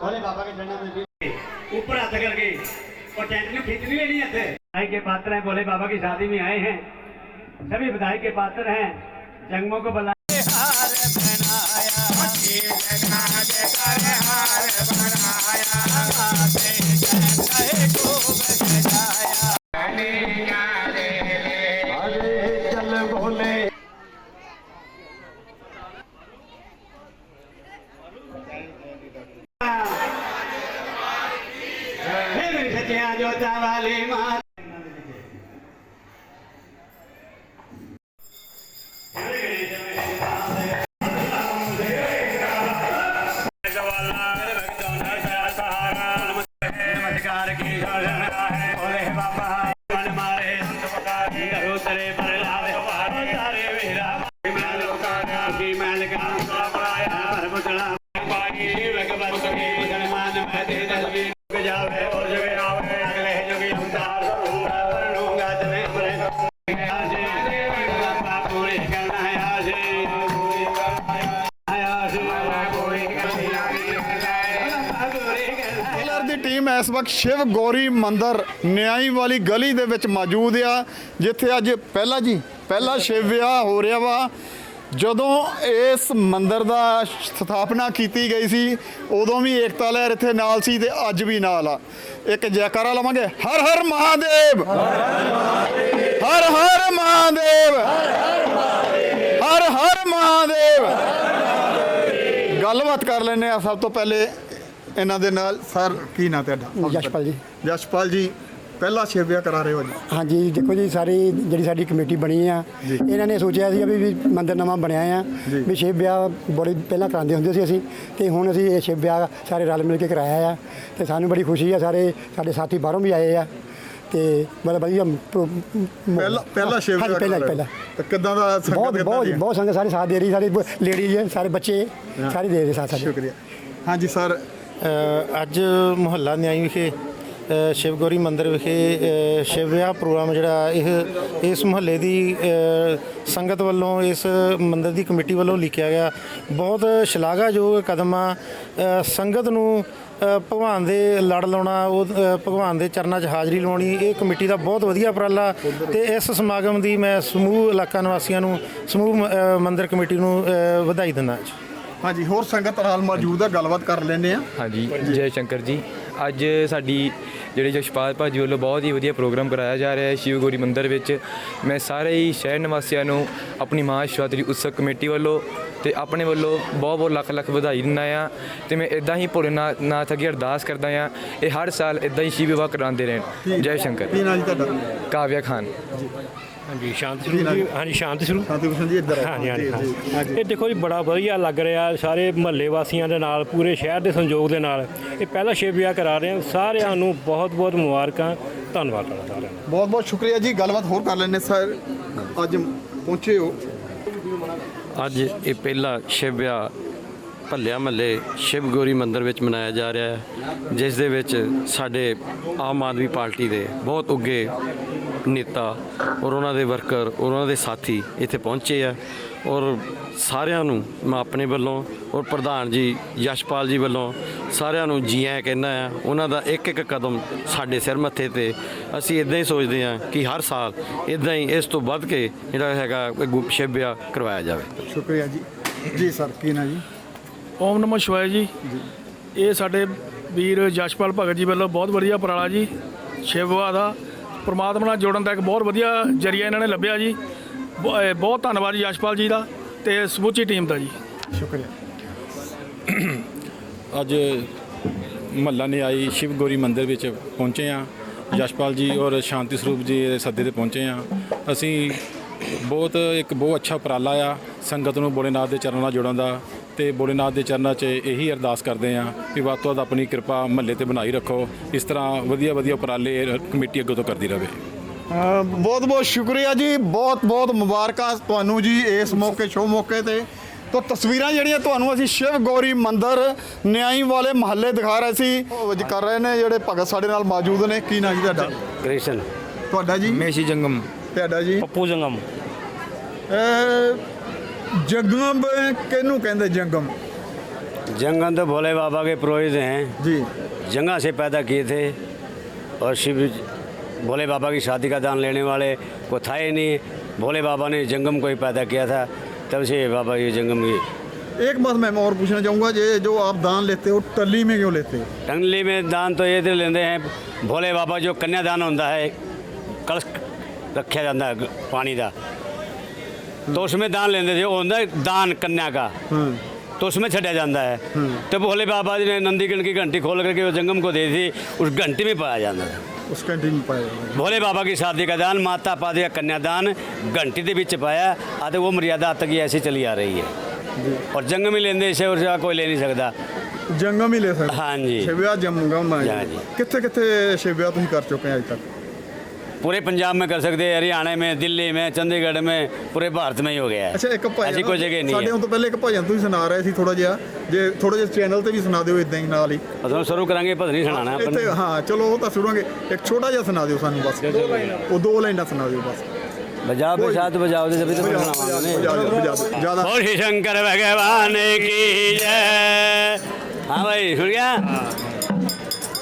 भोले बाबा के जन्म में भी ऊपर हाथ करके। और टेंट में खींच नहीं लेनी आते बधाई के पात्र हैं भोले बाबा की शादी में आए हैं। सभी बधाई के पात्र हैं। जंगमों को बुला ਹੇ ਮੇਰੇ ਸੱਚਿਆ ਜੋਤਾਂ ਵਾਲੀ ਮਾਂ ਜਵਾਲਾ ਮੇਰੇ ਭਗਤਾਂ ਦਾ ਸਹਾਰਾ ਨਮਸਤੇ ਮਤਕਾਰ ਕੀ ਜਾਣਾ ਹੈ में दे दलवी जावे और जगे आवे अगले जोगी उतार लूंगा तने मरे बाबा पूरी करना है आजे आजे पूरी करना है पूरी करना है ਕਲਰ ਦੀ ਟੀਮ ਇਸ ਵਕਤ ਸ਼ਿਵ ਗੌਰੀ ਮੰਦਿਰ ਨਿਆਈ ਵਾਲੀ ਗਲੀ ਦੇ ਵਿੱਚ ਮੌਜੂਦ ਆ ਜਿੱਥੇ ਅੱਜ ਪਹਿਲਾ ਜੀ ਪਹਿਲਾ ਸ਼ਿਵ ਵਿਆਹ ਹੋ ਰਿਹਾ ਵਾ ਜਦੋਂ ਇਸ ਮੰਦਿਰ ਦਾ ਸਥਾਪਨਾ ਕੀਤੀ ਗਈ ਸੀ ਉਦੋਂ ਵੀ ਏਕਤਾ ਲਹਿਰ ਇੱਥੇ ਨਾਲ ਸੀ ਤੇ ਅੱਜ ਵੀ ਨਾਲ ਆ। ਇੱਕ ਜੈਕਾਰਾ ਲਵਾਂਗੇ। ਹਰ ਹਰ ਮਹਾਦੇਵ! ਹਰ ਹਰ ਮਹਾਦੇਵ! ਹਰ ਹਰ ਮਹਾਦੇਵ! ਗੱਲਬਾਤ ਕਰ ਲੈਨੇ ਆ ਸਭ ਤੋਂ ਪਹਿਲੇ ਇਹਨਾਂ ਦੇ ਨਾਲ। ਸਰ ਕੀ ਨਾਂ ਤੁਹਾਡਾ? ਯਸ਼ਪਾਲ ਜੀ। ਯਸ਼ਪਾਲ ਜੀ ਪਹਿਲਾ ਸ਼ਿਵ ਵਿਆਹ ਕਰਾ ਰਹੇ ਹੋ ਜੀ? ਹਾਂਜੀ ਦੇਖੋ ਜੀ ਸਾਰੀ ਜਿਹੜੀ ਸਾਡੀ ਕਮੇਟੀ ਬਣੀ ਆ ਇਹਨਾਂ ਨੇ ਸੋਚਿਆ ਸੀ ਵੀ ਵੀ ਮੰਦਿਰ ਨਵਾਂ ਬਣਿਆ ਆ ਵੀ ਸ਼ਿਵ ਵਿਆਹ ਬੜੀ ਪਹਿਲਾਂ ਕਰਾਉਂਦੇ ਹੁੰਦੇ ਸੀ ਅਸੀਂ ਤੇ ਹੁਣ ਅਸੀਂ ਇਹ ਸ਼ਿਵ ਵਿਆਹ ਸਾਰੇ ਰਲ ਮਿਲ ਕੇ ਕਰਾਇਆ ਆ ਤੇ ਸਾਨੂੰ ਬੜੀ ਖੁਸ਼ੀ ਆ ਸਾਰੇ ਸਾਡੇ ਸਾਥੀ ਬਾਹਰੋਂ ਵੀ ਆਏ ਆ ਤੇ ਬੜਾ ਵਧੀਆ ਪ੍ਰੋ- ਮ- ਪਹਿਲਾ ਪਹਿਲਾ ਸ਼ਿਵ ਹਾਂਜੀ ਵਿਆਹ ਪਹਿਲਾ ਕਰਾ ਰਹੇ ਪਹਿਲਾ। ਹੋ। ਤੇ ਕਿੱਦਾਂ ਦਾ ਸੰਗਤ ਬਹੁਤ ਕਿੱਦਾਂ ਬਹੁਤ ਦੀ ਹੈ? ਬਹੁਤ ਸੰਗਤ ਸਾਰੇ ਸਾਥ ਦੇ ਰਹੀ ਸਾਰੇ ਲੇਡੀਜ਼ ਸਾਰੇ ਬੱਚੇ ਸਾਰੇ ਦੇ ਰਹੇ ਸਾਥ ਸਾਡੇ। ਸ਼ੁਕਰੀਆ। ਹਾਂਜੀ ਸਰ। ਅ, ਅੱਜ ਮੁਹੱਲਾ ਨਿਆਈ ਵਿਖੇ ਸ਼ਿਵ ਗੌਰੀ ਮੰਦਿਰ ਵਿਖੇ ਸ਼ਿਵ ਵਿਆਹ ਪ੍ਰੋਗਰਾਮ ਜਿਹੜਾ ਇਹ ਇਸ ਮੁਹੱਲੇ ਦੀ ਸੰਗਤ ਵੱਲੋਂ ਇਸ ਮੰਦਿਰ ਦੀ ਕਮੇਟੀ ਵੱਲੋਂ ਲਿਖਿਆ ਗਿਆ। ਬਹੁਤ ਸ਼ਲਾਘਾਯੋਗ ਕਦਮ ਆ। ਸੰਗਤ ਨੂੰ ਭਗਵਾਨ ਦੇ ਲੜ ਲਾਉਣਾ ਉਹ ਭਗਵਾਨ ਦੇ ਚਰਨਾਂ 'ਚ ਹਾਜ਼ਰੀ ਲਾਉਣੀ ਇਹ ਕਮੇਟੀ ਦਾ ਬਹੁਤ ਵਧੀਆ ਉਪਰਾਲਾ। ਤੇ ਇਸ ਸਮਾਗਮ ਦੀ ਮੈਂ ਸਮੂਹ ਇਲਾਕਾ ਨਿਵਾਸੀਆਂ ਨੂੰ ਸਮੂਹ ਮੰਦਿਰ ਕਮੇਟੀ ਨੂੰ ਵਧਾਈ ਦਿੰਦਾ ਜੀ। ਹਾਂਜੀ ਹੋਰ ਸੰਗਤ ਨਾਲ ਮੌਜੂਦ ਆ ਗੱਲਬਾਤ ਕਰ ਲੈਨੇ ਆ। ਹਾਂਜੀ ਜੈ ਸ਼ੰਕਰ ਜੀ। ਅੱਜ ਸਾਡੀ ਜਿਹੜੇ ਜਸ਼ਪਾਲ ਭਾਜੀ ਵੱਲੋਂ ਬਹੁਤ ਹੀ ਵਧੀਆ ਪ੍ਰੋਗਰਾਮ ਕਰਾਇਆ ਜਾ ਰਿਹਾ ਹੈ ਸ਼ਿਵ ਗੌਰੀ ਮੰਦਿਰ ਵਿੱਚ। ਮੈਂ ਸਾਰੇ ਹੀ ਸ਼ਹਿਰ ਨਿਵਾਸੀਆਂ ਨੂੰ ਆਪਣੀ ਮਹਾ ਸ਼ਿਵਰਾਤਰੀ ਉਤਸਵ ਕਮੇਟੀ ਵੱਲੋਂ ਤੇ ਆਪਣੇ ਵੱਲੋਂ ਬਹੁਤ ਬਹੁਤ ਲੱਖ ਲੱਖ ਵਧਾਈ ਦਿੰਦਾ ਆ ਤੇ ਮੈਂ ਇਦਾਂ ਹੀ ਭੋਲੇਨਾਥ ਨਾਥ ਅੱਗੇ ਅਰਦਾਸ ਕਰਦਾ ਆ ਇਹ ਹਰ ਸਾਲ ਇਦਾਂ ਹੀ ਸ਼ਿਵ ਵਿਵਾਹ ਕਰਾਉਂਦੇ ਰਹਿਣ। ਜੈ ਸ਼ੰਕਰ। ਕੀ ਨਾਂ ਜੀ ਤੁਹਾਡਾ? ਕਾਵਿਆ ਖਾਨ। ਹਾਂਜੀ ਸ਼ਾਂਤ ਸਰੂਪ ਜੀ। ਹਾਂਜੀ ਸ਼ਾਂਤ ਸਰੂਪ ਸ਼ਾਂਤੀ ਭੂਸ਼ਣ ਜੀ ਇੱਧਰ ਆਓ। ਹਾਂਜੀ ਹਾਂਜੀ ਇਹ ਦੇਖੋ ਜੀ ਬੜਾ ਵਧੀਆ ਲੱਗ ਰਿਹਾ ਸਾਰੇ ਮਹੱਲੇ ਵਾਸੀਆਂ ਦੇ ਨਾਲ ਪੂਰੇ ਸ਼ਹਿਰ ਦੇ ਸੰਯੋਗ ਦੇ ਨਾਲ। ਇਹ ਪਹਿਲਾ ਸ਼ਿਵ ਵਿਆਹ ਕਰਾ ਰਹੇ ਹਾਂ। ਸਾਰਿਆਂ ਨੂੰ ਬਹੁਤ ਬਹੁਤ ਮੁਬਾਰਕਾਂ। ਧੰਨਵਾਦ ਤੁਹਾਡਾ ਸਾਰਿਆਂ ਦਾ। ਬਹੁਤ ਬਹੁਤ ਸ਼ੁਕਰੀਆ ਜੀ। ਗੱਲਬਾਤ ਹੋਰ ਕਰ ਲੈਨੇ ਸਰ। ਅੱਜ ਪਹੁੰਚੇ ਹੋ। ਅੱਜ ਇਹ ਪਹਿਲਾ ਸ਼ਿਵ ਵਿਆਹ ਭੱਲਿਆ ਮਹੱਲੇ ਸ਼ਿਵ ਗੌਰੀ ਮੰਦਿਰ ਵਿੱਚ ਮਨਾਇਆ ਜਾ ਰਿਹਾ ਹੈ ਜਿਸ ਦੇ ਵਿੱਚ ਸਾਡੇ ਆਮ ਆਦਮੀ ਪਾਰਟੀ ਦੇ ਬਹੁਤ ਉੱਗੇ ਨੇਤਾ ਔਰ ਉਹਨਾਂ ਦੇ ਵਰਕਰ ਔਰ ਉਹਨਾਂ ਦੇ ਸਾਥੀ ਇੱਥੇ ਪਹੁੰਚੇ ਆ ਔਰ ਸਾਰਿਆਂ ਨੂੰ ਮੈਂ ਆਪਣੇ ਵੱਲੋਂ ਔਰ ਪ੍ਰਧਾਨ ਜੀ ਯਸ਼ਪਾਲ ਜੀ ਵੱਲੋਂ ਸਾਰਿਆਂ ਨੂੰ ਜੀ ਆਇਆਂ ਕਹਿੰਦਾ ਆ ਉਹਨਾਂ ਦਾ ਇੱਕ ਇੱਕ ਕਦਮ ਸਾਡੇ ਸਿਰ ਮੱਥੇ ਤੇ। ਅਸੀਂ ਇਦਾਂ ਹੀ ਸੋਚਦੇ ਹਾਂ ਕਿ ਹਰ ਸਾਲ ਇਦਾਂ ਹੀ ਇਸ ਤੋਂ ਵੱਧ ਕੇ ਜਿਹੜਾ ਹੈਗਾ ਇਹ ਗੁ- ਸ਼ਿਵ ਵਿਆਹ ਕਰਵਾਇਆ ਜਾਵੇ। ਸ਼ੁਕਰੀਆ ਜੀ। ਜੀ ਸਰ ਕੀ ਨਾਂ ਜੀ? ਓਮ ਨਮੋ ਸ਼ਿਵਾయ ਜੀ। ਇਹ ਸਾਡੇ ਵੀਰ ਜਸ਼ਪਾਲ ਭਗਤ ਜੀ ਵੱਲੋਂ ਬਹੁਤ ਵਧੀਆ ਉਪਰਾਲਾ ਜੀ। ਸ਼ਿਵਵਾ ਦਾ ਪ੍ਰਮਾਤਮਾ ਨਾਲ ਜੋੜਨ ਦਾ ਇੱਕ ਬਹੁਤ ਵਧੀਆ ਜਰੀਆ ਇਹਨਾਂ ਨੇ ਲੱਭਿਆ ਜੀ। ਬਹੁਤ ਧੰਨਵਾਦ ਜੀ ਜਸ਼ਪਾਲ ਜੀ ਦਾ ਤੇ ਸਮੁੱਚੀ ਟੀਮ ਦਾ ਜੀ। ਸ਼ੁਕਰੀਆ। ਅੱਜ ਮਹੱਲਾ ਨਿਆਈ ਸ਼ਿਵ ਗੌਰੀ ਮੰਦਿਰ ਵਿੱਚ ਪਹੁੰਚੇ ਆ ਯਸ਼ਪਾਲ ਜੀ ਔਰ ਸ਼ਾਂਤੀ ਸਰੂਪ ਜੀ ਦੇ ਸੱਦੇ ਤੇ ਪਹੁੰਚੇ ਆ ਅਸੀਂ ਬਹੁਤ ਇੱਕ ਬਹੁਤ ਅੱਛਾ ਉਪਰਾਲਾ ਆ ਸੰਗਤ ਨੂੰ ਭੋਲੇਨਾਥ ਦੇ ਚਰਨਾਂ ਨਾਲ ਜੋੜਨ ਦਾ। ਤੇ ਭੋਲੇਨਾਥ ਦੇ ਚਰਨਾਂ 'ਚ ਇਹੀ ਅਰਦਾਸ ਕਰਦੇ ਆ ਕਿ ਵੱਧ ਤੋਂ ਵੱਧ ਆਪਣੀ ਕਿਰਪਾ ਮਹੱਲੇ ਤੇ ਬਣਾਈ ਰੱਖੋ। ਇਸ ਤਰ੍ਹਾਂ ਵਧੀਆ ਵਧੀਆ ਉਪਰਾਲੇ ਕਮੇਟੀ ਅੱਗੇ ਤੋਂ ਕਰਦੀ ਰਹੇ ਬਹੁਤ ਬਹੁਤ ਸ਼ੁਕਰੀਆ ਜੀ। ਬਹੁਤ ਬਹੁਤ ਮੁਬਾਰਕਾਂ ਤੁਹਾਨੂੰ ਜੀ ਇਸ ਮੌਕੇ ਸ਼ੋ ਮੌਕੇ ਤੇ। ਤੋ ਤਸਵੀਰਾਂ ਜਿਹੜੀਆਂ ਤੁਹਾਨੂੰ ਅਸੀਂ ਸ਼ਿਵ ਗੌਰੀ ਮੰਦਿਰ ਨਿਆਈ ਵਾਲੇ ਮਹੱਲੇ ਦਿਖਾ ਰਹੇ ਸੀ ਉਹ ਅੱਜ ਕਰ ਰਹੇ ਨੇ ਜਿਹੜੇ ਭਗਤ ਸਾਡੇ ਨਾਲ ਮੌਜੂਦ ਨੇ। ਕੀ ਨਾਂ ਜੀ ਤੁਹਾਡਾ? ਕ੍ਰਿਸ਼ਨ। ਤੁਹਾਡਾ ਜੀ? ਮੇਸ਼ੀ ਜੰਗਮ। ਤੁਹਾਡਾ ਜੀ? ਪੱਪੂ ਜੰਗਮ। जंगम कहनू कहते जंगम जंगम तो भोले बाबा के पुरोहित हैं जी जंगा से पैदा किए थे और शिव भोले बाबा की शादी का दान लेने वाले को था ही नहीं भोले बाबा ने जंगम को ही पैदा किया था तब से बाबा ये जंगम की एक बात मैम और पूछना चाहूँगा ये जो आप दान लेते हो टली में क्यों लेते हो टली में दान तो ये लेते हैं भोले बाबा जो कन्यादान होता है कलश रखा जाता है पानी का तो उसमें दान लेते थे वो होता है दान कन्या का तो उसमें छड़ा जाता है तो भोले बाबा जी ने नंदीगण की घंटी खोल करके वो जंगम को दे दी उस घंटी में पाया जाता था उस कैंटीन में पाया जाता है। भोले बाबा की शादी का दान माता पादी का कन्यादान घंटी के बीच पाया आते वो मर्यादा आज तक ही ऐसी चली आ रही है और जंग में लेंदे इसे और जगह कोई ले नहीं सकता ਜੰਗਮ ਹੀ ਲੈ ਸਕਦੇ हाँ जी ਸ਼ਿਵਿਆ ਜੰਗਮ ਆ ਹਾਂ ਜੀ। ਕਿੱਥੇ ਕਿੱਥੇ ਸ਼ਿਵਿਆ ਤੁਸੀਂ ਕਰ ਚੁੱਕੇ ਆ ਅਜੇ ਤੱਕ पूरे पंजाब में कर सकते हैं हरियाणा में दिल्ली में चंडीगढ़ में पूरे भारत में ही हो गया है ਅੱਛਾ ਇੱਕ ਭਜਨ ऐसी कोई जगह नहीं ਸਾਡੇ है ਹੁਣ ਤੋਂ ਪਹਿਲੇ ਇੱਕ ਭਜਨ ਤੁਸੀਂ ਸੁਣਾ ਰਹੇ ਸੀ ਥੋੜਾ ਜਿਹਾ ਜੇ ਥੋੜਾ ਜਿਹਾ ਚੈਨਲ ਤੇ ਵੀ ਸੁਣਾ ਦਿਓ ਇਦਾਂ ਹੀ ਨਾਲ ਹੀ और हम शुरू करेंगे पता नहीं सुनाना अपन ਇੱਥੇ ਹਾਂ ਚਲੋ ਉਹ ਤਾਂ ਸੁਣਾਂਗੇ ਇੱਕ ਛੋਟਾ ਜਿਹਾ ਸੁਣਾ ਦਿਓ ਸਾਨੂੰ ਬਸ ਉਹ ਦੋ ਲਾਈਨਾਂ ਸੁਣਾ ਦਿਓ ਬਸ बजाओ पे साथ बजाओ दे जब तो ਬਜਾ सुनावा ਦਿਓ ਬਜਾ ਦਿਓ ਜਿਆਦਾ बोल श्री शंकर भगवान की जय हाँ भाई सुन गया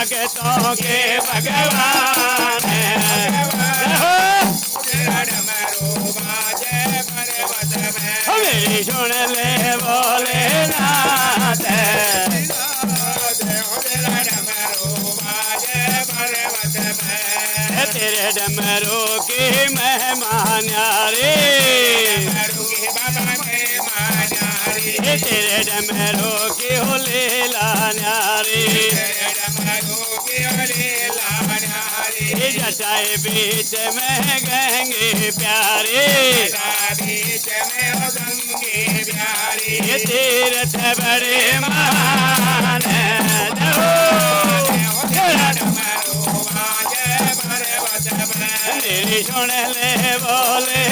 भगतों के भगवान। मेरी सुन ले बोले नाथ तेरे डमरू की मेहमान रे ये तेरे डमरू की हो लीला न्यारी ये जटाए बीच में गंगे प्यारे ये तीर्थ बड़े मान मेरी सुन ले बोले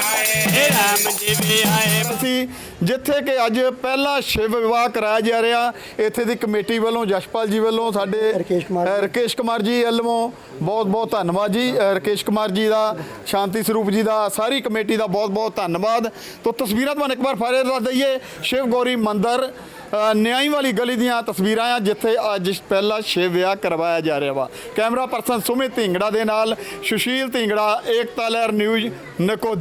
ਅਸੀਂ ਜਿੱਥੇ ਕਿ ਅੱਜ ਪਹਿਲਾ ਸ਼ਿਵ ਵਿਵਾਹ ਕਰਾਇਆ ਜਾ ਰਿਹਾ ਇੱਥੇ ਦੀ ਕਮੇਟੀ ਵੱਲੋਂ ਜਸ਼ਪਾਲ ਜੀ ਵੱਲੋਂ ਸਾਡੇ ਰਕੇਸ਼ ਕੁਮਾਰ ਅ, ਰਕੇਸ਼ ਕੁਮਾਰ ਜੀ ਵੱਲੋਂ ਬਹੁਤ ਬਹੁਤ ਧੰਨਵਾਦ ਜੀ। ਅ, ਰਕੇਸ਼ ਕੁਮਾਰ ਜੀ ਦਾ ਸ਼ਾਂਤੀ ਸਰੂਪ ਜੀ ਦਾ ਸਾਰੀ ਕਮੇਟੀ ਦਾ ਬਹੁਤ ਬਹੁਤ ਧੰਨਵਾਦ। ਤੋਂ ਤਸਵੀਰਾਂ ਤੁਹਾਨੂੰ ਇੱਕ ਵਾਰ ਫਾਇਰ ਦੱਸ ਦਈਏ ਸ਼ਿਵ ਗੌਰੀ ਮੰਦਿਰ ਅ, ਨਿਆਈ ਵਾਲੀ ਗਲੀ ਦੀਆਂ ਤਸਵੀਰਾਂ ਆ ਜਿੱਥੇ ਅੱਜ ਪਹਿਲਾ ਸ਼ਿਵ ਵਿਆਹ ਕਰਵਾਇਆ ਜਾ ਰਿਹਾ ਵਾ। ਕੈਮਰਾ ਪਰਸਨ ਸੁਮਿਤ ਢਿੰਗੜਾ ਦੇ ਨਾਲ ਸੁਸ਼ੀਲ ਢਿੰਗੜਾ ਏਕਤਾ ਲਹਿਰ ਨਿਊਜ਼ ਨਕੋ